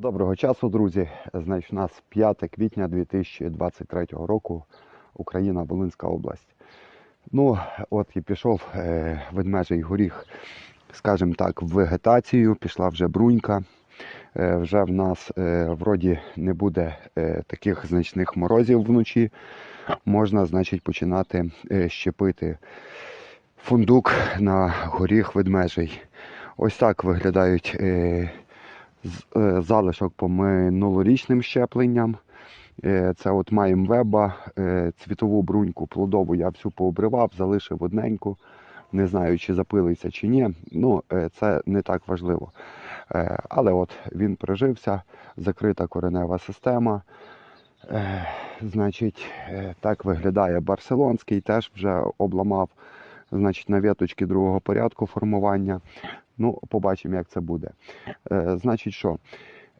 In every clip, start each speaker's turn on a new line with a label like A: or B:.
A: Доброго часу, друзі. Значить, у нас 5 квітня 2023 року, Україна, Волинська область. Ну, от і пішов е, ведмежий горіх, скажімо так, в вегетацію, пішла вже брунька. Е, вже в нас е, вроді не буде е, таких значних морозів вночі. Можна, значить, починати е, щепити фундук на горіх ведмежий. Ось так виглядають е, залишок по минулорічним щепленням. Е, Це от маємо веба, е, цвітову бруньку плодову я всю пообривав, залишив одненьку. Не знаю, чи запилиться, чи ні. Ну, е, це не так важливо. Е, Але от він прижився, закрита коренева система. Е, Значить, е, так виглядає барселонський, теж вже обламав значить, на віточки другого порядку формування. Ну, побачимо, як це буде. Е, Значить, що?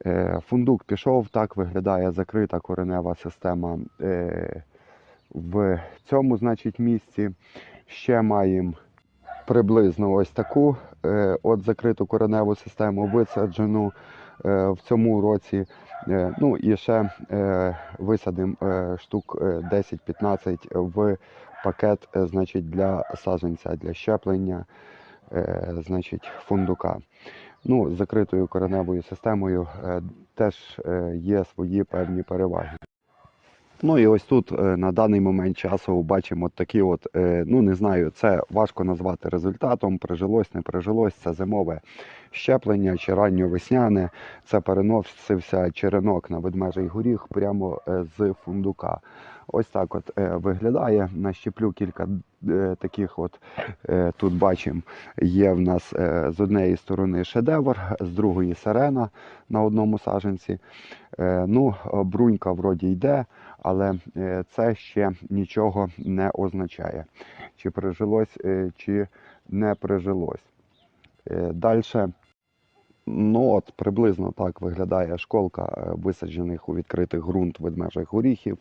A: Е, Фундук пішов, так виглядає закрита коренева система е, в цьому, значить, місці. Ще маємо приблизно ось таку от закриту кореневу систему висаджену в цьому році. Ну і ще висадимо штук е, 10-15 в пакет, значить, для саджанця, для щеплення, значить, фундука. Ну, з закритою кореневою системою е, теж е, є свої певні переваги. Ну і ось тут е, на даний момент часу бачимо такі от, е, ну не знаю, це важко назвати результатом, прижилось, не прижилось, це зимове щеплення чи ранньовесняне. Це переносився черенок на ведмежий горіх прямо е, з фундука. Ось так от е, виглядає. Нащеплю кілька е, таких от е, тут бачимо, є в нас з однієї сторони шедевр, з другої сирена на одному саженці. Ну, брунька вроді йде, але це ще нічого не означає, чи прижилось, чи не прижилось. Далі, ну от приблизно так виглядає школка висаджених у відкритий ґрунт ведмежих горіхів.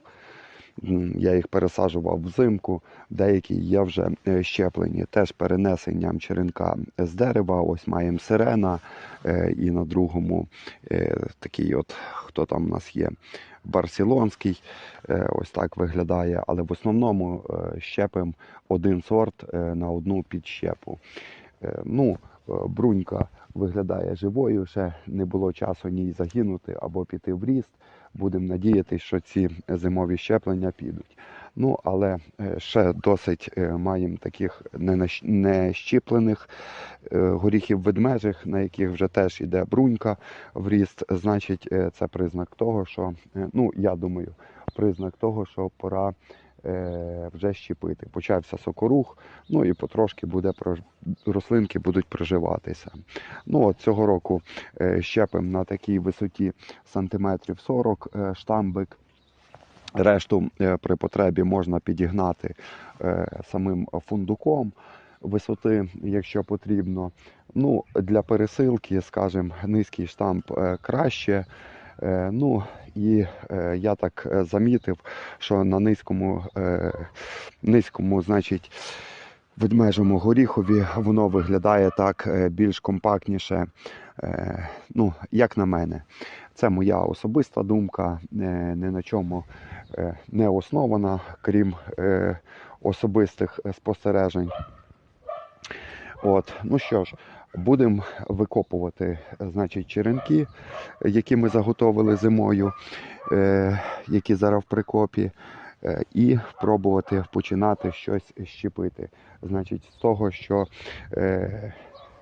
A: Я їх пересаджував взимку, деякі є вже е, щеплені, теж перенесенням черенка з дерева. Ось маємо сирена, е, і на другому е, такий от, хто там у нас є, барселонський. Ось так виглядає. Але в основному щепимо один сорт на одну підщепу. Ну, брунька виглядає живою, ще не було часу ні загинути або піти в ріст. Будемо надіятися, що ці зимові щеплення підуть. Ну, але е, ще досить е, маємо таких не нащ- не щіплених е, горіхів ведмежих, на яких вже теж іде брунька в ріст. Значить, це признак того, що, ну, я думаю, признак того, що пора вже щепити. Почався сокорух, ну і потрошки буде рослинки будуть приживатися. Ну, от цього року е, щепимо на такій висоті сантиметрів 40 е, штамбик. Решту е, при потребі можна підігнати е, самим фундуком висоти, якщо потрібно. Ну, для пересилки, скажімо, низький штамп е, краще. Е, Ну і е, я так е, замітив, що на низькому, низькому, значить, ведмежому горіхові воно виглядає так більш компактніше. Ну, як на мене, це моя особиста думка, не на чому не основана, крім особистих спостережень. От, ну що ж, будемо викопувати е, значить, черенки, які ми заготовили зимою, е, які зараз в прикопі, е, і пробувати починати щось щепити. Значить, з того, що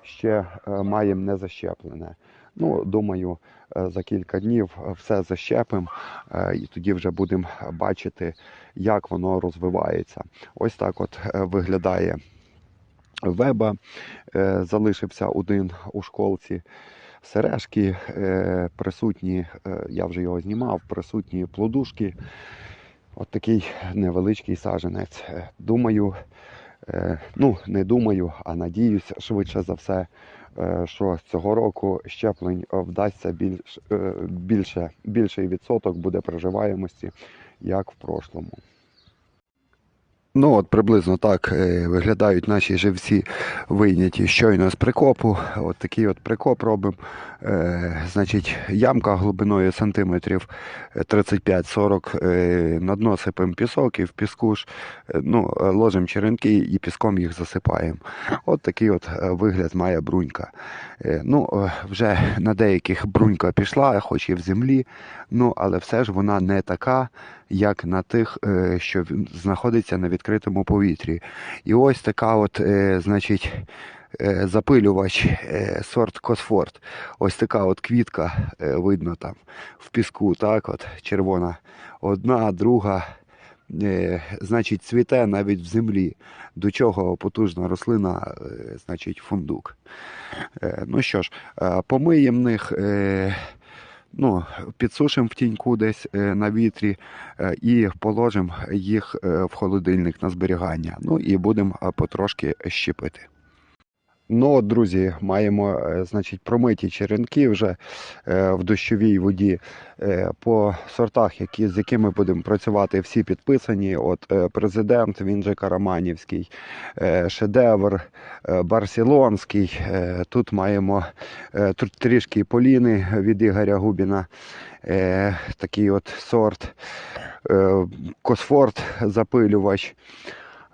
A: ще маємо не защеплене. Ну, думаю, за кілька днів все защепимо, і тоді вже будемо бачити, як воно розвивається. Ось так от виглядає веба. Е, Залишився один у школці. Сережки е, присутні, е, я вже його знімав, присутні плодушки. От такий невеличкий саженець. Думаю, ну не думаю, а надіюсь, швидше за все, що цього року щеплень вдасться більш, більше, більший відсоток буде проживаємості, як в прошлому. Ну, от приблизно так е, виглядають наші живці вийняті щойно з прикопу. От такий от прикоп робимо. Е, значить, ямка глибиною сантиметрів 35-40. Е, на дно сипемо пісок і в піску ж е, ну, ложимо черенки і піском їх засипаємо. От такий от вигляд має брунька. Ну, вже на деяких брунька пішла, хоч і в землі, ну, але все ж вона не така, як на тих, що знаходиться на відкритому повітрі. І ось така от, е, значить, е, запилювач е, сорт Косфорд. Ось така от квітка видно там в піску, так от червона. Одна, друга. Значить, цвіте навіть в землі. До чого потужна рослина, значить, фундук. Ну що ж, помиємо них. Ну, підсушимо в тіньку десь е, на вітрі е, і положимо їх е, в холодильник на зберігання. Ну і будемо потрошки щепити. Ну, от, друзі, маємо е, значить, промиті черенки вже е, в дощовій воді Е, по сортах, які, з якими будемо працювати, всі підписані. От президент, він же Караманівський, шедевр, Барселонський. Тут маємо трішки поліни від Ігоря Губіна. Такий от сорт. Косфорд запилювач.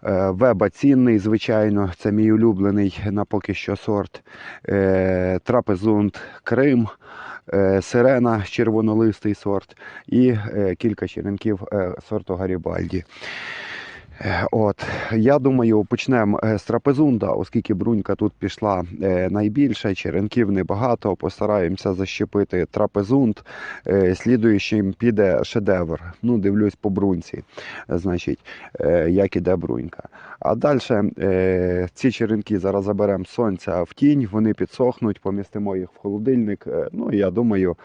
A: Е, Веба цінний, звичайно, це мій улюблений на поки що сорт. Е, Трапезунд Крим, е, Сирена червонолистий сорт і кілька черенків сорту Гарібальді. Е, От, я думаю, почнемо е, з трапезунда, оскільки брунька тут пішла е, найбільше, черенків небагато. Постараємося защепити трапезунд. Слідуючим піде шедевр. Ну, дивлюсь по бруньці, е, значить, як іде брунька. А далі е, ці черенки зараз заберемо сонця в тінь, вони підсохнуть, помістимо їх в холодильник. Е, Ну, я думаю,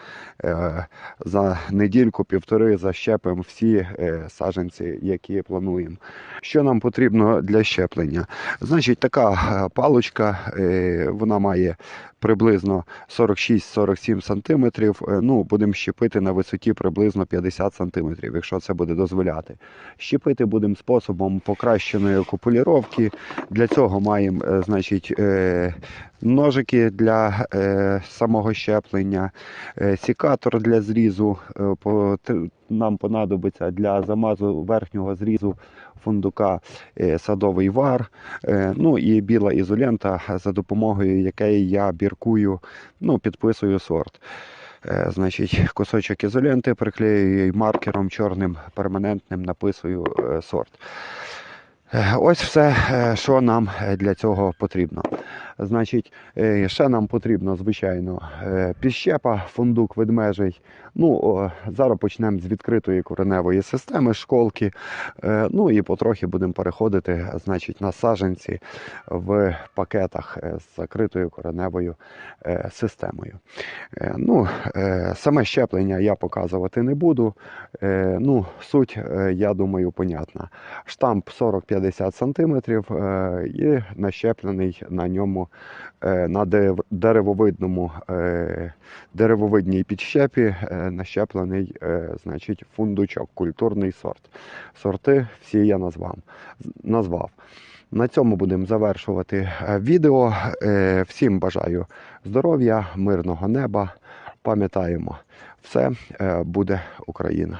A: е, за недільку-півтори защепимо всі е, саджанці, які плануємо. Що нам потрібно для щеплення? Значить, така паличка, е, вона має приблизно 46-47 сантиметрів. Е, Ну, будемо щепити на висоті приблизно 50 сантиметрів, якщо це буде дозволяти. Щепити будемо способом покращеної купуліровки. Для цього маємо, е, значить, е, ножики для е, самого щеплення, сікатор для зрізу. Нам понадобиться для замазу верхнього зрізу фундука садовий вар, ну і біла ізолента, за допомогою якої я біркую, ну, підписую сорт. Значить, кусочок ізоленти приклеюю і маркером чорним перманентним написую сорт. Е, Ось все, е, що нам е, для цього потрібно. Значить, е, ще нам потрібно, звичайно, е, піщепа, фундук ведмежий. Ну, зараз почнемо з відкритої кореневої системи школки. Е, Ну і потрохи будемо переходити, значить, на саджанці в пакетах з закритою кореневою системою. Ну, саме щеплення я показувати не буду. Ну, суть, я думаю, понятна. Штамп 40-50 см і нащеплений на ньому е, на деревовидному е, деревовидній підщепі е, нащеплений значить, фундучок, культурний сорт. Сорти всі я назвав. назвав. На цьому будемо завершувати відео. Всім бажаю здоров'я, мирного неба. Пам'ятаємо, все буде Україна.